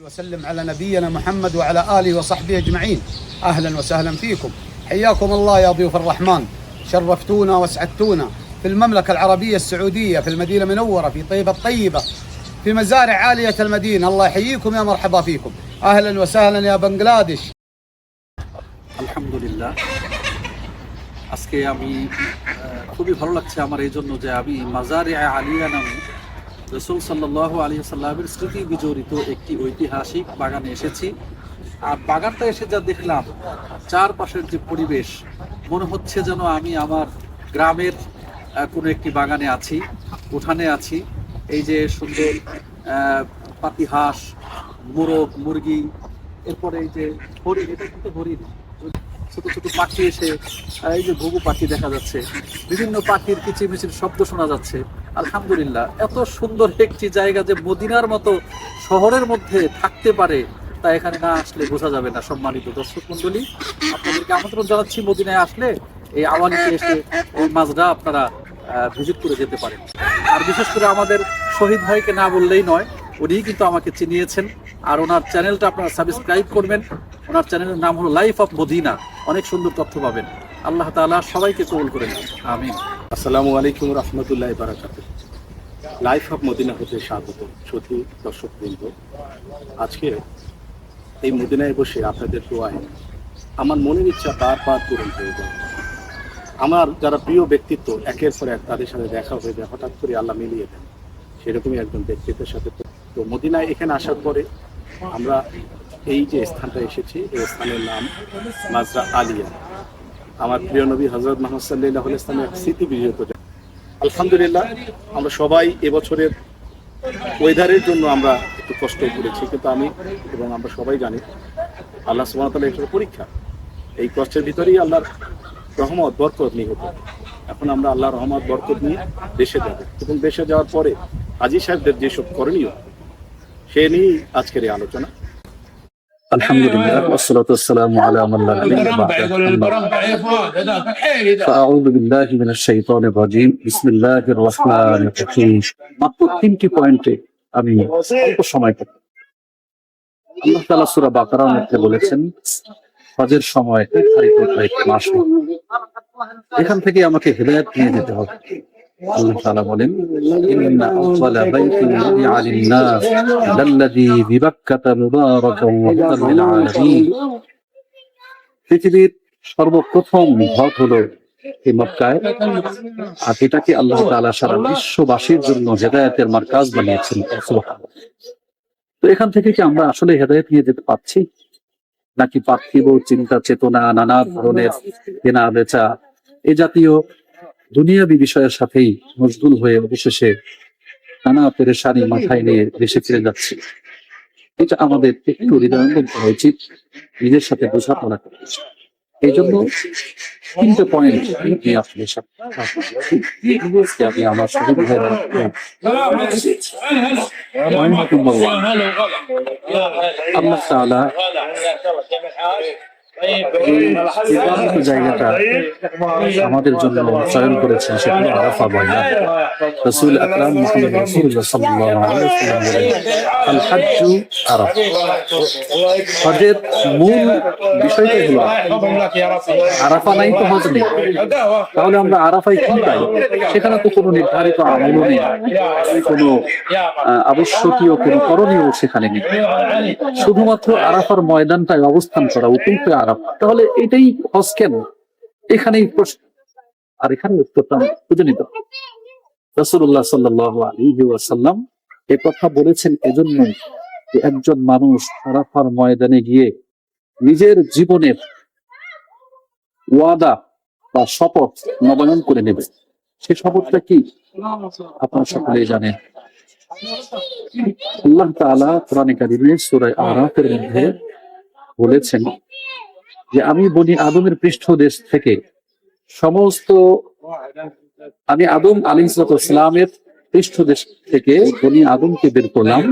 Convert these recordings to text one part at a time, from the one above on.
وسلم على نبينا محمد وعلى اله وصحبه اجمعين اهلا وسهلا فيكم حياكم الله يا ضيوف الرحمن شرفتونا واسعدتونا في المملكه العربيه السعوديه في المدينه المنوره في طيبه الطيبه في مزارع عاليه المدينه الله يحييكم يا مرحبا فيكم اهلا وسهلا يا بنغلاديش আলহামদুলিল্লাহ আজকে আমি আহ, খুবই ভালো লাগছে আমার এই জন্য যে আমি মাজারে আলিয়া নামে রসুল সাল্লাহ আলী সাল্লামের স্মৃতি বিজড়িত একটি ঐতিহাসিক বাগানে এসেছি। আর বাগানটা এসে যা দেখলাম, চারপাশের যে পরিবেশ, মনে হচ্ছে যেন আমি আমার গ্রামের কোনো একটি বাগানে আছি, উঠানে আছি। এই যে সুন্দর পাতিহাঁস মোরগ, মুরগি, এরপরে এই যে হরিণ, এটা কিন্তু হরিণ। ছোট ছোট পাখি এসে এই যে ঘুঘু পাখি দেখা যাচ্ছে। বিভিন্ন পাখির কিচিরমিচির শব্দ শোনা যাচ্ছে। আলহামদুলিল্লাহ, এত সুন্দর একটি জায়গা যে মদিনার মতো শহরের মধ্যে থাকতে পারে, তা এখানে না আসলে বোঝা যাবে না সম্মানিত দর্শক মন্ডলী আপনাদেরকে আমন্ত্রণ জানাচ্ছি, মদিনায় আসলে এই আওয়ালিতে এসে এই মাজরা আপনারা ভিজিট করে যেতে পারেন। আর বিশেষ করে আমাদের শহীদ ভাইকে না বললেই নয় উনি কিন্তু আমাকে চিনিয়েছেন। আর ওনার চ্যানেলটা আপনারা সাবস্ক্রাইব করবেন। ওনার চ্যানেলের নাম হলো লাইফ অফ মদিনা। অনেক সুন্দর তথ্য পাবেন। আল্লাহ তাআলা সবাইকে কবুল করেন। আমিন। আসসালামু আলাইকুম রহমতুল্লাহ বারাকাত লাইফ অফ মদিনা হতে স্বাগত সত্যি দর্শক বৃন্দ আজকে এই মদিনায় বসে আপনাদের দোয়ায় আমার মনের ইচ্ছা বারবার পূরণ হয়ে যায়। আমার যারা প্রিয় ব্যক্তিত্ব, একের পর এক তাদের সাথে দেখা হয়ে যায়, হঠাৎ করে আল্লাহ মিলিয়ে দেন। সেরকমই একজন ব্যক্তিত্বের সাথে তো মদিনায় এখানে আসার পরে আমরা এই যে স্থানটা এসেছি, এই স্থানের নাম মাজরা আলিয়া। আমার প্রিয় নবী হজরত মোহাম্মদ সাল্লাহ ইসলামের স্মৃতি বিজয় করে আলহামদুলিল্লাহ, আমরা সবাই এবছরের ওয়েদারের জন্য আমরা একটু কষ্ট করেছি, কিন্তু আমি এবং আমরা সবাই জানি আল্লাহ সুবাহতাল্লাহ একটা পরীক্ষা। এই কষ্টের ভিতরেই আল্লাহর রহমত, বরকত নিহত। এখন আমরা আল্লাহ রহমত, বরকত নিয়ে দেশে যাব। এবং দেশে যাওয়ার পরে হাজি সাহেবদের যেসব করণীয়, সে নিয়েই আজকের এই আলোচনা। আলহামদুলিল্লাহ ওয়াসসালাতু ওয়াসসালামু আলা মান লা নাবিয়্যা বা'দা আম্মা বা'দ। فأعوذ بالله من الشيطان الرجيم بسم الله الرحمن الرحيم মাত্র তিনটি পয়েন্টে আমি অল্প সময় করব আল্লাহ তাআলা সূরা বাকারার মধ্যে বলেছেন হজের সময় নির্ধারিত কয়েক মাস এখান থেকে আমাকে হেদায়েত নিয়ে যেতে হবে পৃথিবীর সর্বপ্রথম ঘর হলো এই মক্কায়, আর এটাকে আল্লাহ তাআলা সারা বিশ্ববাসীর জন্য হেদায়েতের মার্কাজ বানিয়েছেন তো এখান থেকে কি আমরা আসলে হেদায়েত নিয়ে যেতে পারছি? নাকি পার্থিব চিন্তা, চেতনা, নানা ধরনের কেনা বেচা এ জাতীয় দুনিয়াবি বিষয়ের সাথেই মশগুল হয়ে অবশেষে নানা পেরেশানি মাথায় নিয়ে দেশে ফিরে যাচ্ছে এটা আমাদের একটু হৃদয়ঙ্গম করা উচিত, নিজের সাথে বোঝাপড়া করা উচিত। এই জন্য তিনটে পয়েন্ট নিয়ে আসলে আমি আমার শহীদ আল্লাহ জায়গাটা আমাদের জন্য চয়ন করেছেন আরাফা আরাফা। নাই তো নেই। তাহলে আমরা আরাফায় কি পাই? সেখানে তো কোনো নির্ধারিত আমলও নেই। কোনো আবশ্যকীয় কোনো করণীয় সেখানে নেই। শুধুমাত্র আরাফার ময়দানটায় অবস্থান করা আরাফা। তাহলে এটাই হজ কেন? এখানেই প্রশ্ন। আর এখানে উত্তরটা আমরা খুঁজে নিতে রসুল্লাহ সাল্লাহ এ কথা বলেছেন এজন্য যে একজন মানুষ আরাফার ময়দানে গিয়ে নিজের জীবনের ওয়াদা বা শপথ নবায়ন করে নেবে। সে শপথটা কি? আপনারা সকলেই জানেন। আল্লাহ তাআলা কোরআনে কারিমে সূরা আরাফের মধ্যে বলেছেন যে আমি বনি আদমের পৃষ্ঠদেশ থেকে সমস্ত আমি আদম আলিসালামের পৃষ্ঠদেশ থেকে বনি আদমকে বের করলাম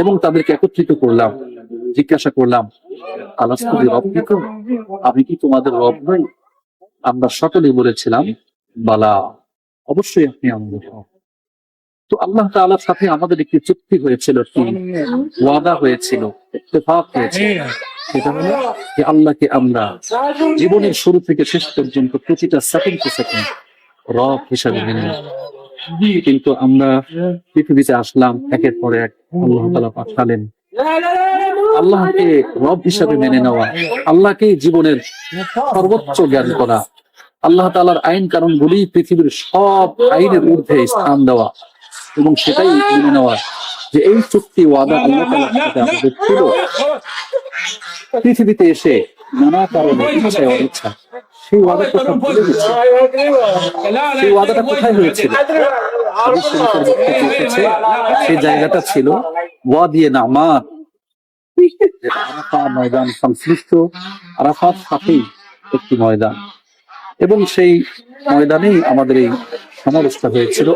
এবং তাদেরকে একত্রিত করলাম, জিজ্ঞাসা করলাম রব আমি কি তোমাদের রব নই? আমরা সকলে বলেছিলাম, বালা, অবশ্যই আপনি আমাদের তো আল্লাহ তাআলার সাথে আমাদের একটি চুক্তি হয়েছিল কি? ওয়াদা হয়েছিল, ইত্তেফাক হয়েছিল। যে আল্লাহকে আমরা জীবনের শুরু থেকে শেষ পর্যন্ত প্রতিটা সেকেন্ড টু সেকেন্ড রব হিসাবে মেনে কিন্তু আমরা পৃথিবীতে আসলাম, একের পর এক আল্লাহ তালা পাঠালেন। আল্লাহকে রব হিসাবে মেনে নেওয়া, আল্লাহকে জীবনের সর্বোচ্চ জ্ঞান করা, আল্লাহ তালার আইন কারণ গুলি পৃথিবীর সব আইনের ঊর্ধ্বে স্থান দেওয়া এবং সেটাই মেনে নেওয়া যে এই চুক্তি ওয়াদা আল্লাহ সাথে আমাদের ছিল। পৃথিবীতে এসে নানা কারণে ইচ্ছায় অনিচ্ছা সেই ওয়াদাটা সব ভুলে গেছে সেই ওয়াদাটা কোথায় হয়েছিল? সেই জায়গাটা ছিল ওয়াদিয়ে নামার আরাফা ময়দান সংশ্লিষ্ট আরাফাত সাথেই একটি ময়দান। এবং সেই ময়দানেই আমাদের এই সমাবেশটা হয়েছিল।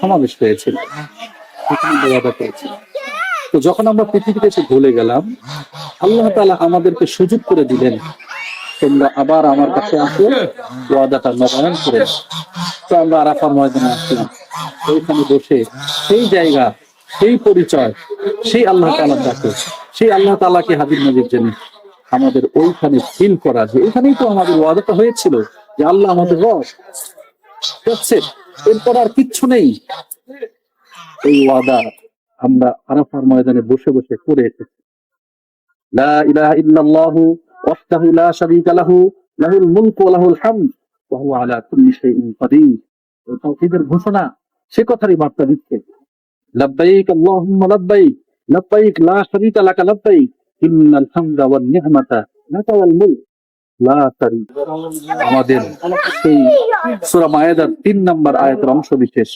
সমাবেশ হয়েছিল। ওয়াদা করেছিল তো যখন আমরা পৃথিবীতে এসে ভুলে গেলাম, আল্লাহ তাআলা আমাদেরকে সুযোগ করে দিলেন, তোমরা আবার আমার কাছে আসো, ওয়াদাটা নবায়ন করে তো আমরা আরাফার ময়দানে আসলাম। ওইখানে বসে সেই জায়গা, সেই পরিচয়, সেই আল্লাহ তাআলার ডাকে, সেই আল্লাহ তাআলাকে হাজির নাজির জেনে আমাদের ওইখানে ফিল করা যে ওইখানেই তো আমাদের ওয়াদাটা হয়েছিল যে আল্লাহ আমাদের হচ্ছে এরপর আর কিচ্ছু নেই। এই ওয়াদা আমরা আরাফার ময়দানে বসে বসে করে এসেছি। লা ইলাহা ইল্লাল্লাহু ওয়াহদাহু লা শারীকা লাহু, লাহুল মুলকু ওয়া লাহুল হামদ, ওয়া হুয়া আলা কুল্লি শাইইন কাদির। তাওহীদের ঘোষণা সে কথারই বার্তা দিচ্ছে। লাব্বাইক আল্লাহুম্মা লাব্বাইক লাব্বাইক লা শারীকা লাকা লাব্বাইক, ইন্নাল হামদা ওয়ান নি'মাতা আমাদের সেই মায়েদার তিন নম্বর আয়াতের অংশ বিশেষ।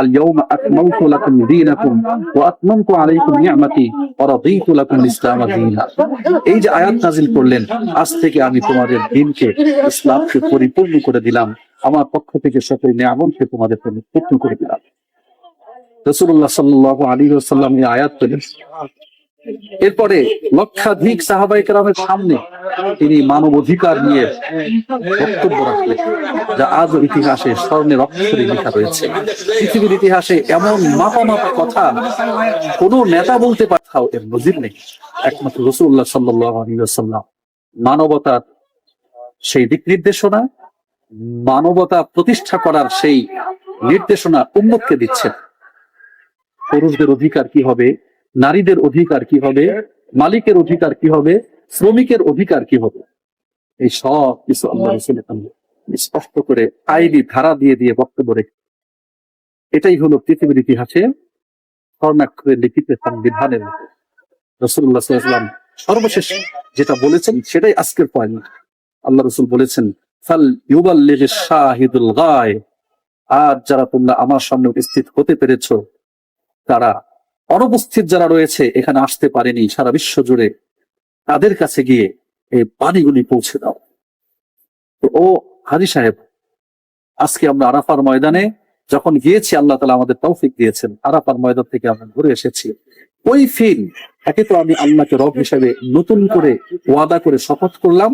আল ইয়াউমা আকমালতু লাকুম দীনাকুম ওয়া আতমামতু আলাইকুম নি'মাতি ওয়া রাদিতু লাকুম ইসলাম দীনা। এই যে আয়াত নাজিল করলেন, আজ থেকে আমি তোমাদের দিনকে ইসলামকে পরিপূর্ণ করে দিলাম। আমার পক্ষ থেকে সকল নিয়ামতকে তোমাদের জন্য পূর্ণ করে দিলাম। রাসূলুল্লাহ সাল্লাল্লাহু আলাইহি ওয়াসাল্লাম এই আয়াত এরপরে লক্ষাধিক সাহাবাই কেরামের সামনে তিনি মানব অধিকার নিয়ে বক্তব্য রাখলেন, যা আজ ইতিহাসে স্বর্ণের অক্ষরে লেখা রয়েছে। পৃথিবীর ইতিহাসে এমন মাপা মাপা কথা কোন নেতা বলতে পারতাও এর নজির নেই। একমাত্র রসুল্লাহ সাল্লাম মানবতার সেই দিক নির্দেশনা, মানবতা প্রতিষ্ঠা করার সেই নির্দেশনা উন্মতকে দিচ্ছেন। পুরুষদের অধিকার কি হবে? নারীদের অধিকার কি হবে? মালিকের অধিকার কি হবে? শ্রমিকের অধিকার কি হবে? এই সব কিছু আল্লাহ স্পষ্ট করে আইনি ধারা দিয়ে দিয়ে বক্তব্য রেখে এটাই হলো পৃথিবীর ইতিহাসে স্বর্ণাক্ষরে লিখিত সংবিধানের মতো। রসুল্লাহ সাল্লাম সর্বশেষ যেটা বলেছেন সেটাই আজকের পয়েন্ট। আল্লাহ রসুল বলেছেন ফাল ইউবাল্লিগ শাহিদুল গায় আর যারা তোমরা আমার সামনে উপস্থিত হতে পেরেছ তারা অনুপস্থিত যারা রয়েছে এখানে আসতে পারেনি সারা বিশ্ব জুড়ে তাদের কাছে গিয়ে এই বাণীগুলি পৌঁছে দাও। তো ও হাজি সাহেব আজকে আমরা আরাফার ময়দানে যখন গিয়েছি আল্লাহ তালা আমাদের তৌফিক দিয়েছেন আরাফার ময়দান থেকে আমরা ঘুরে এসেছি। ওই ফিল একে তো আমি আল্লাহকে রব হিসেবে নতুন করে ওয়াদা করে শপথ করলাম।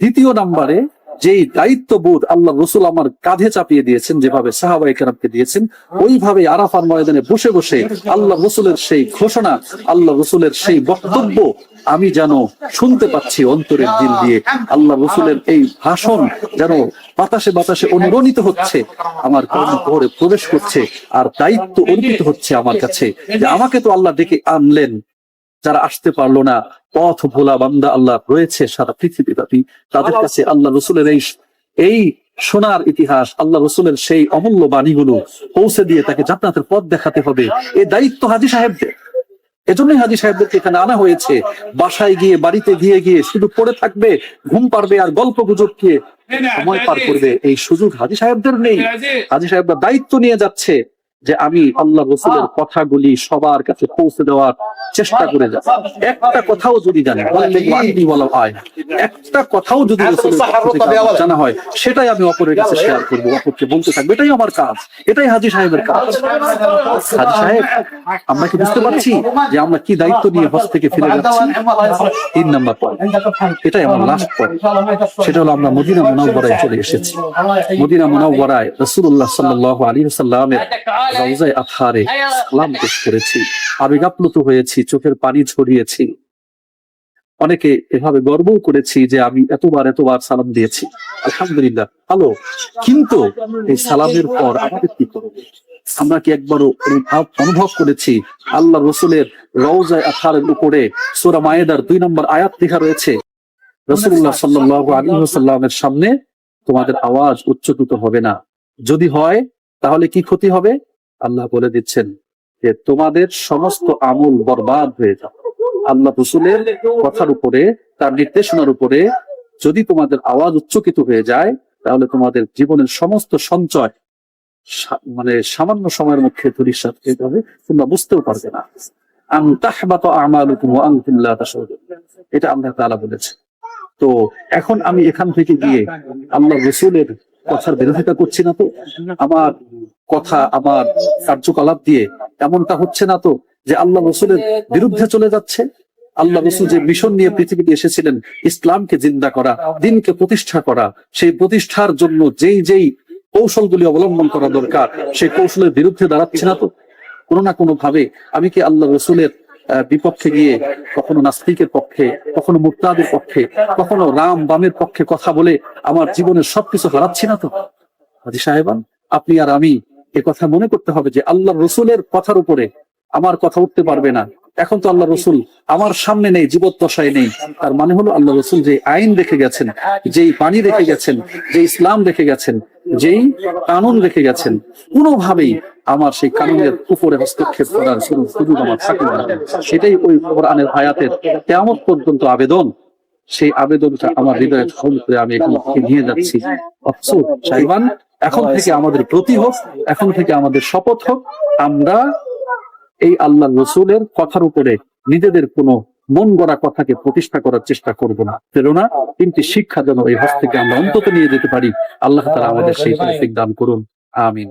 দ্বিতীয় নাম্বারে যেই দায়িত্ববোধ আল্লাহ রসুল আমার কাঁধে চাপিয়ে দিয়েছেন, যেভাবে সাহাবাই কেরামকে দিয়েছেন ওইভাবে আরাফার ময়দানে বসে বসে আল্লাহ রসুলের সেই ঘোষণা, আল্লাহ রসুলের সেই বক্তব্য আমি যেন শুনতে পাচ্ছি অন্তরের দিল দিয়ে। আল্লাহ রসুলের এই ভাষণ যেন বাতাসে বাতাসে অনুরণিত হচ্ছে, আমার কর্মপরে প্রবেশ করছে, আর দায়িত্ব অর্পিত হচ্ছে আমার কাছে যে আমাকে তো আল্লাহ ডেকে আনলেন। যারা আসতে পারল না, পথ ভোলা বান্দা আল্লাহ রয়েছে সারা পৃথিবী ব্যাপী তাদের কাছে আল্লাহ রসুলের এই এই সোনার ইতিহাস, আল্লাহ রসুলের সেই অমূল্য বাণীগুলো পৌঁছে দিয়ে তাকে জান্নাতের পথ দেখাতে হবে। এই দায়িত্ব হাজি সাহেবদের। এজন্যই হাজি সাহেবদেরকে এখানে আনা হয়েছে। বাসায় গিয়ে, বাড়িতে গিয়ে গিয়ে শুধু পড়ে থাকবে, ঘুম পারবে আর গল্প গুজব দিয়ে সময় পার করবে। এই সুযোগ হাজি সাহেবদের নেই। হাজি সাহেবরা দায়িত্ব নিয়ে যাচ্ছে। যে আমি আল্লাহ রসুলের কথাগুলি সবার কাছে পৌঁছে দেওয়ার চেষ্টা করে যাব একটা কথাও যদি জানি বলা হয়। একটা কথাও যদি জানা হয় সেটাই আমি অপরের কাছে শেয়ার করব অপরকে বলতে থাকব। এটাই আমার কাজ এটাই হাজি সাহেবের কাজ। হাজি সাহেব আমরা কি বুঝতে পারছি যে আমরা কি দায়িত্ব নিয়ে হজ থেকে ফিরে যাচ্ছি? তিন নাম্বার পয়েন্ট। এটাই আমার লাস্ট পয়েন্ট সেটা হলো আমরা মদিনা মুনাওয়ারায় চলে এসেছি। মদিনা মুনাওয়ারায় রাসূলুল্লাহ সাল্লাল্লাহু আলাইহি ওয়াসাল্লামের রওজায়ে সালাম পেশ করেছি। আবেগাপ্লুত হয়েছি চোখের পানি ঝরিয়েছি। অনেকে এভাবে গর্বও করেছি যে আমি এতবার এতবার সালাম দিয়েছি। আলহামদুলিল্লাহ ভালো। কিন্তু এই সালামের পর আমাদের কি করবে? আমরা কি একবারও অনুভব অনুভব করেছি? আল্লাহ রসুলের রওজায় আথারের উপরে সোরা মায়েদার দুই নম্বর আয়াত লেখা রয়েছে। রসুল্লাহ সাল্লাহ আলী সাল্লামের সামনে তোমাদের আওয়াজ উচ্চকিত হবে না। যদি হয় তাহলে কি ক্ষতি হবে? আল্লাহ বলে দিচ্ছেন যে তোমাদের সমস্ত আমল বরবাদ হয়ে যাবে। আল্লাহ রসুলের কথার উপরে, তার নির্দেশনার উপরে যদি তোমাদের আওয়াজ উচ্চকিত হয়ে যায়, তাহলে তোমাদের জীবনের সমস্ত সঞ্চয় মানে সামান্য সময়ের মধ্যে তোমরা বুঝতেও পারবে না। তো এখন আমি এখান থেকে গিয়ে আল্লাহ রসুলের কথার বিরোধিতা করছি না তো? আমার কথা, আমার কার্যকলাপ দিয়ে। এমনটা হচ্ছে না তো যে আল্লাহ রসুলের বিরুদ্ধে চলে যাচ্ছে? আল্লাহ রসুল যে মিশন নিয়ে পৃথিবীতে এসেছিলেন, ইসলামকে জিন্দা করা, দিনকে প্রতিষ্ঠা করা, সেই প্রতিষ্ঠার জন্য যেই যেই কৌশলগুলি অবলম্বন করা দরকার, সেই কৌশলের বিরুদ্ধে দাঁড়াচ্ছে না তো? কোনো না কোনো ভাবে আমি কি আল্লাহ রসুলের বিপক্ষে গিয়ে কখনো নাস্তিকের পক্ষে, কখনো মুক্তাদের পক্ষে, কখনো রাম বামের পক্ষে কথা বলে আমার জীবনের সবকিছু হারাচ্ছি না তো? হাজি সাহেবান, আপনি আর আমি এ কথা মনে করতে হবে যে আল্লাহ রসুলের কথার উপরে আমার কথা উঠতে পারবে না। এখন তো আল্লাহ রসুল আমার সামনে নেই, জীবদ্দশায় নেই। তার মানে হলো আল্লাহ রসুল যে আইন রেখে গেছেন, যেই পানি রেখে গেছেন যে ইসলাম রেখে গেছেন, যেই কানুন রেখে গেছেন, কোনোভাবেই আমার সেই কানুনের উপরে হস্তক্ষেপ করার সুযোগ আমার থাকে না। সেটাই ওই কোরআনের আয়াতের কেমন পর্যন্ত আবেদন। সেই আবেদনটা আমার হৃদয়ের সমুদ্রে আমি এখন নিয়ে যাচ্ছি। অফসোস সাইবান এখন থেকে আমাদের প্রতি হোক, এখন থেকে আমাদের শপথ হোক, আমরা এই আল্লাহ রসুলের কথার উপরে নিজেদের কোনো মন গড়া কথাকে প্রতিষ্ঠা করার চেষ্টা করব না। প্রেরণা তিনটি শিক্ষা যেন এই হস্ত থেকে আমরা অন্তত নিয়ে যেতে পারি। আল্লাহ তারা আমাদের সেই দান করুন। আমিন।